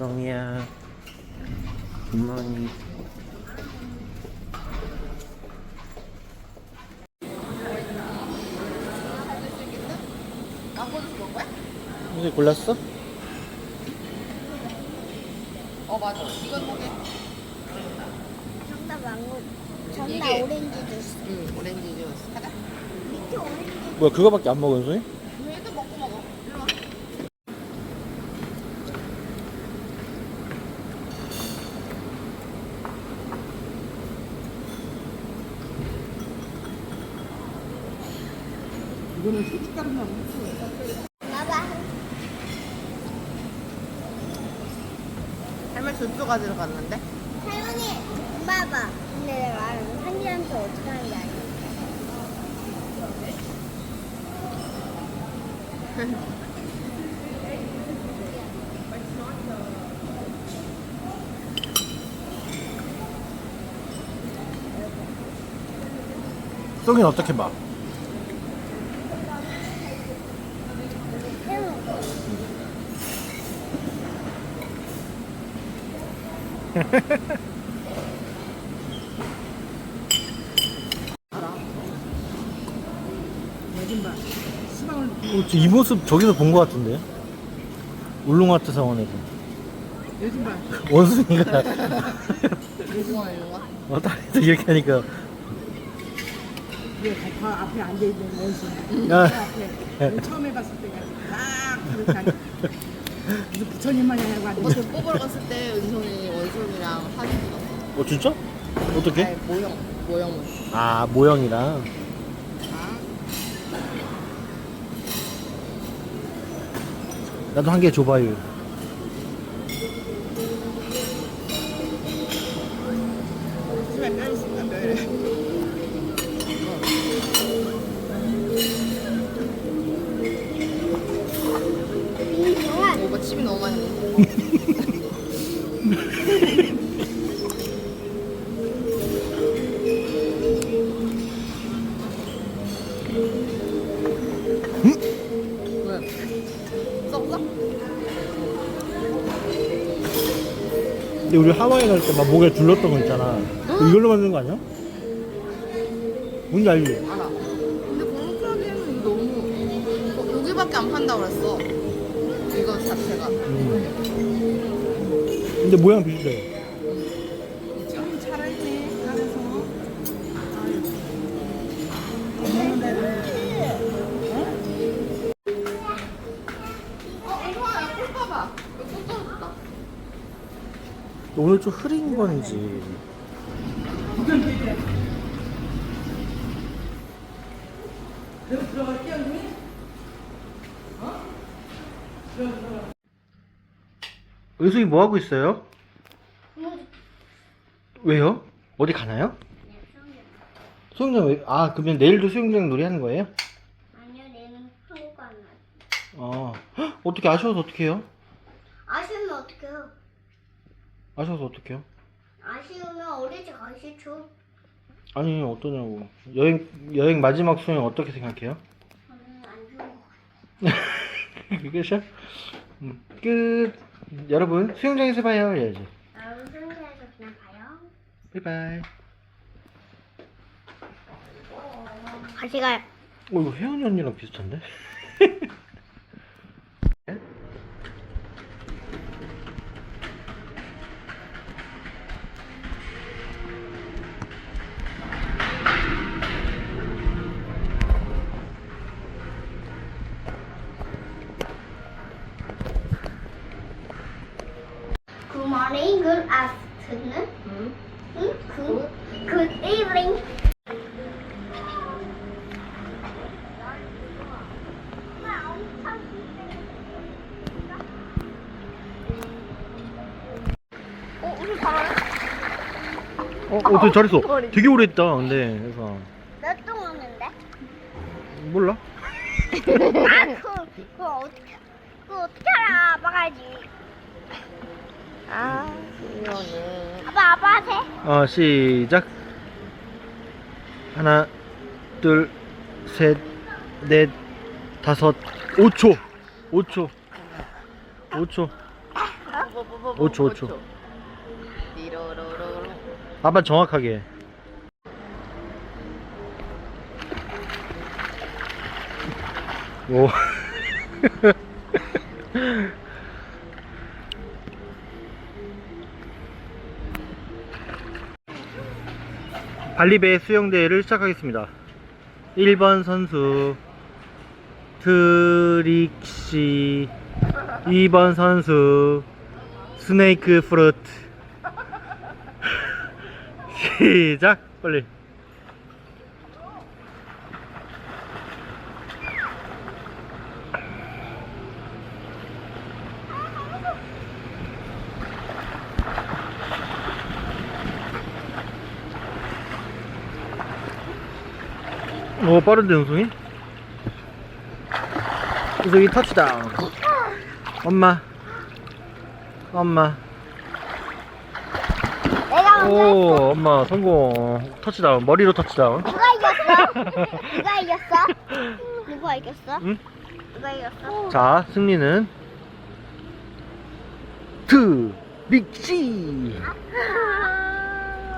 성이야 굿모닝? 이제 골랐어? 어 맞아. 이건 뭐게? 정답 망고. 정답 이게- 오렌지 주스. 응 오렌지 주스. 가자. 밑에 오렌지. 뭐야 그거밖에 안 먹어 연소이? 얘도 먹고 먹어. 일로 와. 봐봐. 할머니 주스 가지러 갔는데? 할머니, 엄마 봐. 근데 내가 말하는 한지한테 어떻게 하는 게 아니야. 송이는 어떻게 봐? 해먹어. 어, 이 모습 저기서 본 것 같은데 울릉아트 사원에서 요즘 봐. 원숭이가 요즘은 일로 와. 어, 다리에서 이렇게 하니까 이게 다 앞에 앉아 있는 원숭이. 아, 앞에 처음 해봤을 때가 딱 그렇게 앉아. 무슨 부처님 마냥 하고 앉아. 오빠 돈 뽑으러 갔을 때 은성이 원숭이랑 사진 찍었어. 어 진짜? 어떻게? 아니, 모형 모형을. 아 모형이랑 나도 한 개 줘봐요 하와이 갈 때 막 목에 둘렀던 거 있잖아 그거 이걸로 만든 거 아니야? 뭔지 알지? 알아. 근데 이거 너무 어, 여기밖에 안 판다고 그랬어. 이거 자체가. 음. 근데 모양 비슷해 오늘 좀 흐린 건지 의숙이 뭐 하고 있어요? 왜요? 어디 가나요? 수영장 왜? 아 그러면 내일도 수영장 놀이 하는 거예요? 아니요, 내는 한국 안 나. 어 헉, 어떻게 아쉬워서 어떻게 해요? 아쉬우면 어떡해요? 아쉬워서 어떻게 해요? 아쉬우면 어린이집 가시죠. 아니 어떠냐고 여행 여행 마지막 수영 어떻게 생각해요? 저는 안 좋은 거 끝이야? 음, 끝 여러분 수영장에서 봐요 해야지 나는 상태에서 그냥 봐요. 바이바이 같이 가요. 어 이거 혜연이 언니랑 비슷한데? 되게 잘했어 되게 오래 했다 근데 그래서 몇동 왔는데? 몰라 아, 그, 그거 어떻게, 그거 어떻게 알아? 아빠가 하지. 아, 이거는. 아빠, 아빠 하세. 어 시작 하나 둘 셋 넷 다섯 5초 5초 5초 오 초, 오 초. 아빠 정확하게. 오. 발리배 수영대회를 시작하겠습니다. 1번 선수 트릭시 2번 선수 스네이크 프루트 시작. 빨리. 오 빠른데 은송이? 은송이 터치다운 엄마. 엄마 오 엄마 성공 터치다운 머리로 터치다운 누가 이겼어? 누가 이겼어? 누가 이겼어? 응? 누가 이겼어? 자 승리는 트 믹시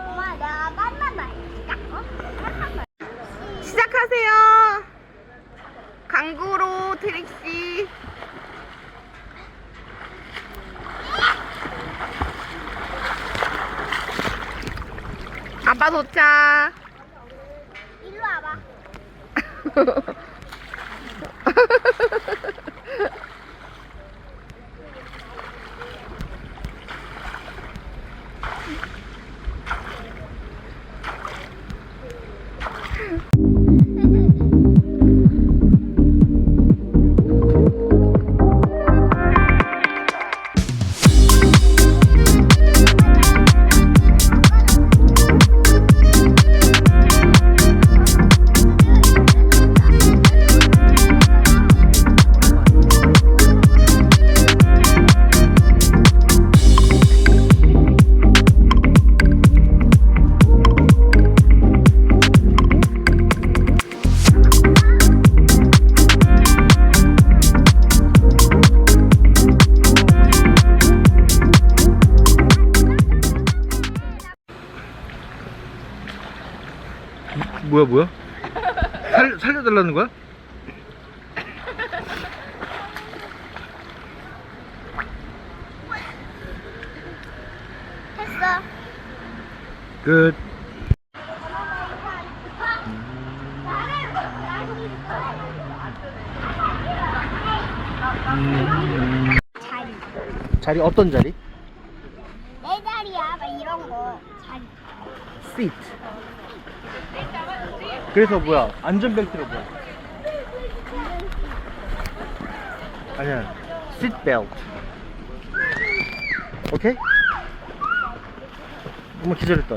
엄마 내가? 깐만 말. 시작하세요. 강구로 트릭시. 아빠 도착. 일로 와봐. 뭐야 뭐야 살, 살려달라는 거야? 했어. 끝 자리. 자리 어떤 자리? 내 자리야. 막 이런 거. 자리. seat 그래서 뭐야? 안전벨트로 뭐야? 아니야. belt 오케이? 엄마 기절했다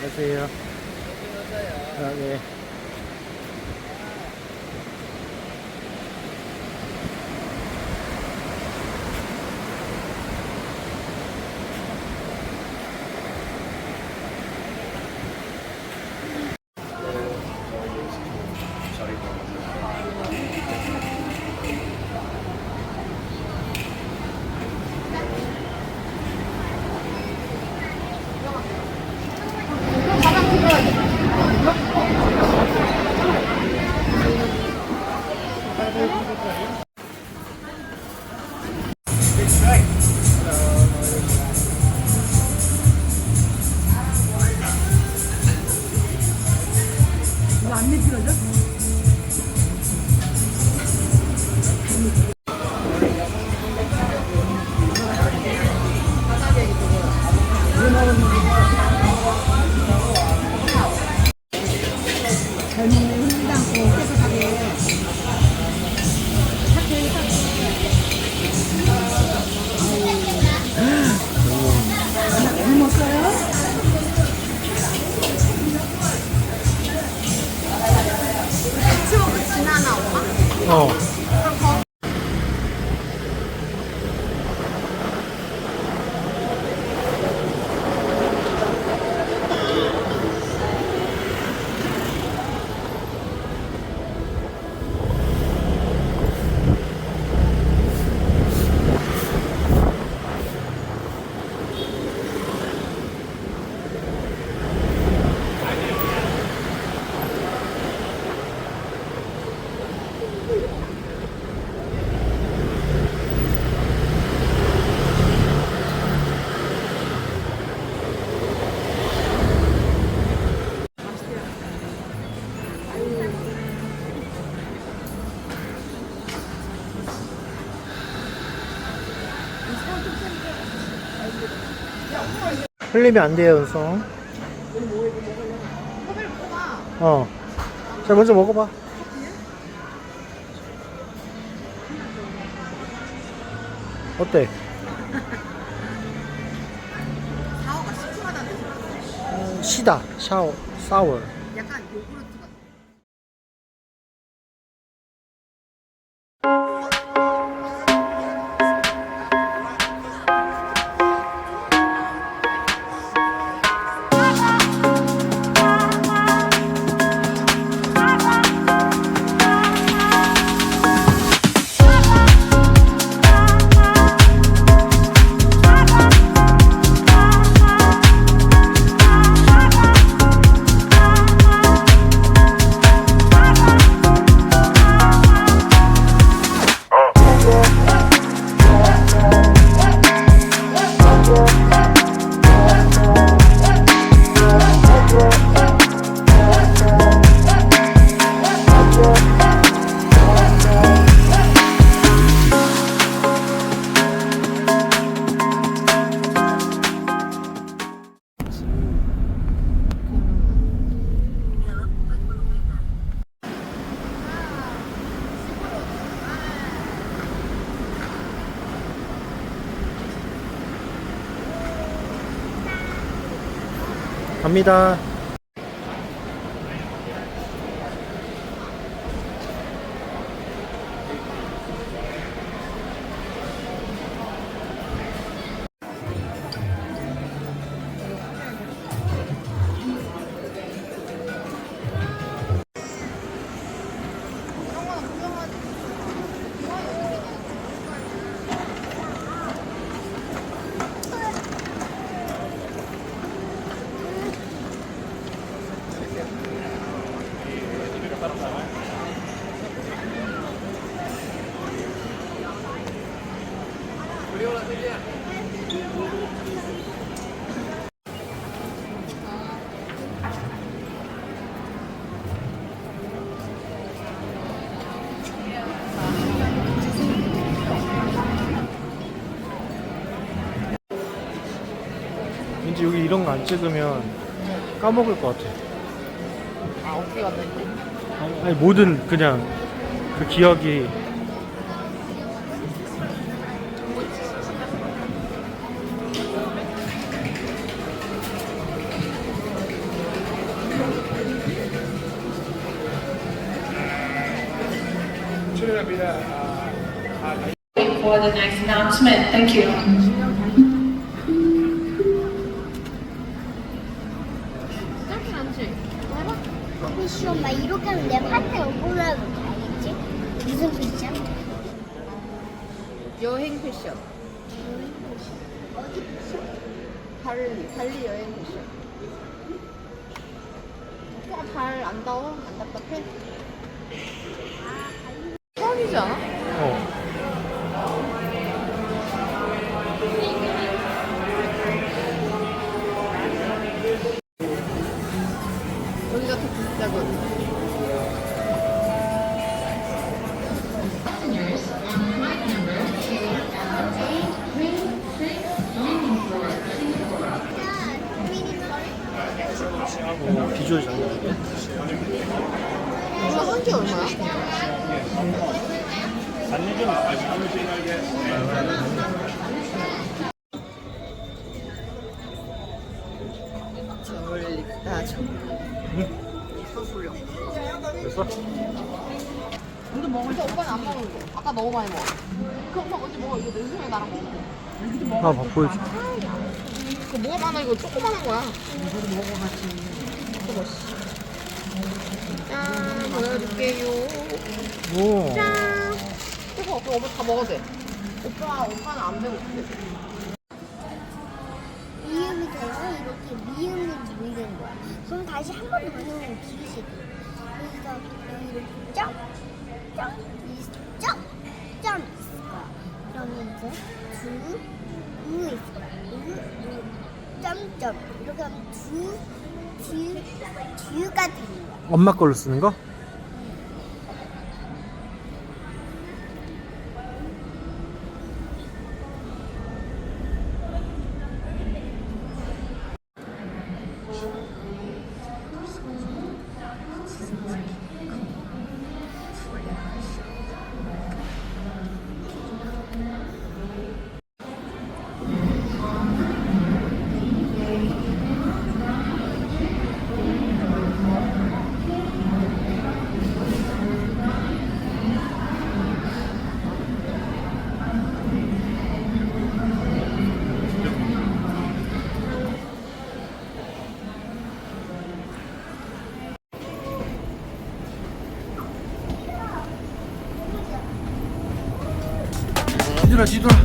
안녕하세요 아, 네. 가방 들어. 哦。 흘리면 안 돼요, 은성. 어. 자, 먼저 먹어봐. 어때? 사오가 시큼하다는 뜻이야. 시다. 샤워. 사워. 갑니다. 이런 거 안 찍으면 까먹을 것 같아. 아, 어깨가 됐네. 아니, 아니 모든 그냥 그 기억이 for the next announcement. Thank you. 발리, 발리 여행 패션. 오빠가 발 안 더워? 안 답답해? 저울리. 됐어? 근데 먹을 때 오빠는 안 먹는 거. 아까 너무 많이 먹어. 그 오빠 언제 먹어? 이거 내 손에 나랑 먹어. 아, 봐, 보여줘. 그거 뭐가 많아? 이거 조그만한 거야. 이거 먹어가지고. 이거 씨. 짠, 보여줄게요. 오. 짠. 이거 오빠 오빠 다 먹어도 돼. 오빠, 오빠는 안 배고픈데. 미음이 돼서 이렇게 미음이 보이는 거야. 그럼 다시 한 번 더 넣으면 기르시고. 여기서 여기를 점, 점, 이 점, 점 있을 거야. 그러면 이제 두, 우 있을 거야. 우, 우, 점, 점. 이렇게 하면 두, 듀, 듀가 되는 거야. 엄마 걸로 쓰는 거? 鸡腿。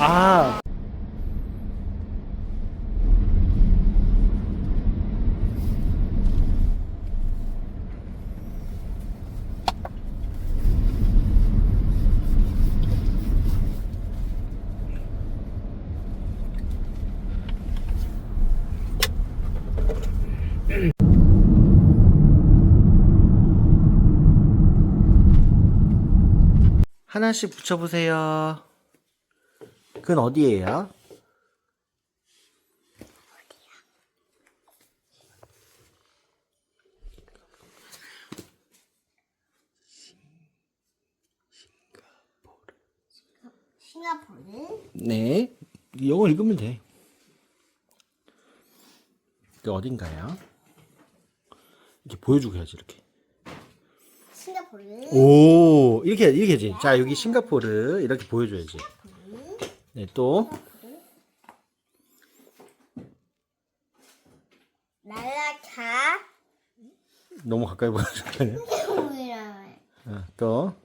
아 하나씩 붙여보세요. 그건? 싱가포르 네, 영어 읽으면 돼. 그 어딘가요? 이렇게 보여주고 해야지 이렇게. 싱가포르 오, 이렇게 이렇게 해야지. 자, 여기 싱가포르 이렇게 보여줘야지. 네, 또 날라카 너무 가까이 보여주면 싱가포르라 어, 또야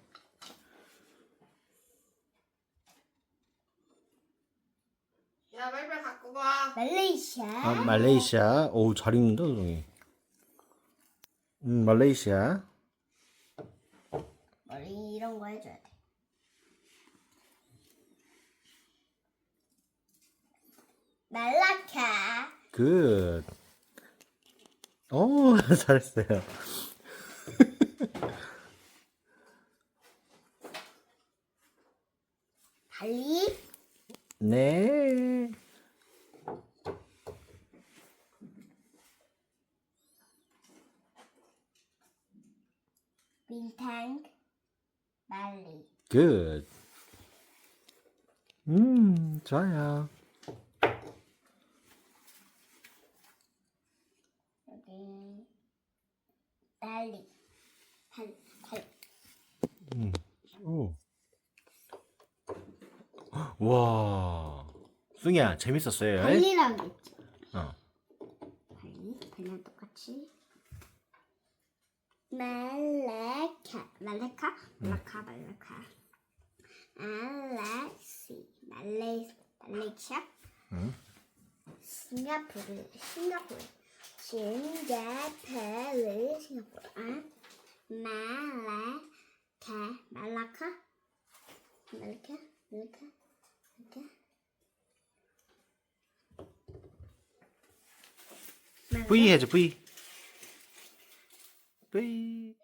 빨리빨리 갖고 가. 말레이시아 아, 말레이시아. 오, 잘 읽는다, 동이. 음, 말레이시아. 머리 이런 거 해줘야 돼 말라카 굿. 오, 잘했어요. 발리 네. 빈탕 말리 굿. 음, 좋아요. 여기 발리 발, 발. 오. 와. 숭이야, 재밌었어요. 발리라고 했지. 어. 발리? 발리랑 똑같이? 말레카 말레카? 말라카 말라카. 말레시 말레 말레이시아? 응. 싱가포르 싱가포르. 싱가포르 싱가포르. 아 말레카 말라카? 말라카? 말라카 V 해줘, V. V.